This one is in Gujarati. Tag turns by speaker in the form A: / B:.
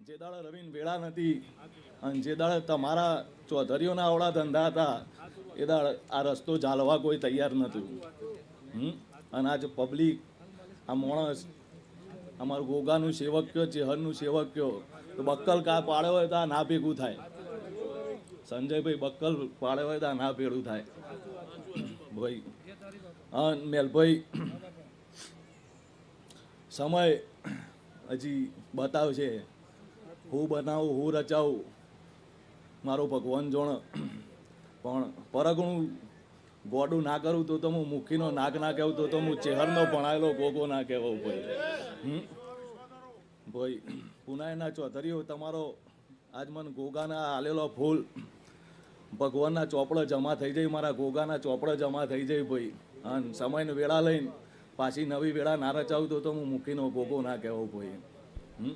A: જે દાડે રવિન વેળા નથી, અને જે દાડે તમારા ચૌધરીઓના આવડા ધંધા હતા, એ દાડે આ રસ્તો ચાલવા કોઈ તૈયાર નથી. હમ? અને આજ પબ્લિક આ માણસ, અમારું ગોગાનું સેવક કયો, ચેહરનું સેવક કયો? તો બક્કલ કા પાડ્યો હોય તો આ ના ભેગું થાય. સંજયભાઈ બક્કલ પાડે હોય તો આ ના ભેગું થાય. ભાઈ હા મેલભાઈ, સમય હજી બતાવશે. હું બનાવું, હું રચાવું. મારો ભગવાન જોણ. પણ પરગણું ગોડું ના કરું તો હું મુખીનો નાક ના કહેવું, તો હું ચહેરનો ભણાયેલો ગોગો ના કહેવો ભાઈ? ભાઈ, પુનાયના ચૌધરીઓ, તમારો આજ મને ગોગાના હાલેલો ફૂલ. ભગવાનના ચોપડો જમા થઈ જાય, મારા ગોગાના ચોપડો જમા થઈ જાય ભાઈ. અને સમયને વેળા લઈને પાછી નવી વેળા ના રચાવું તો તો હું મૂકીનો ગોગો ના કહેવો ભાઈ. હમ?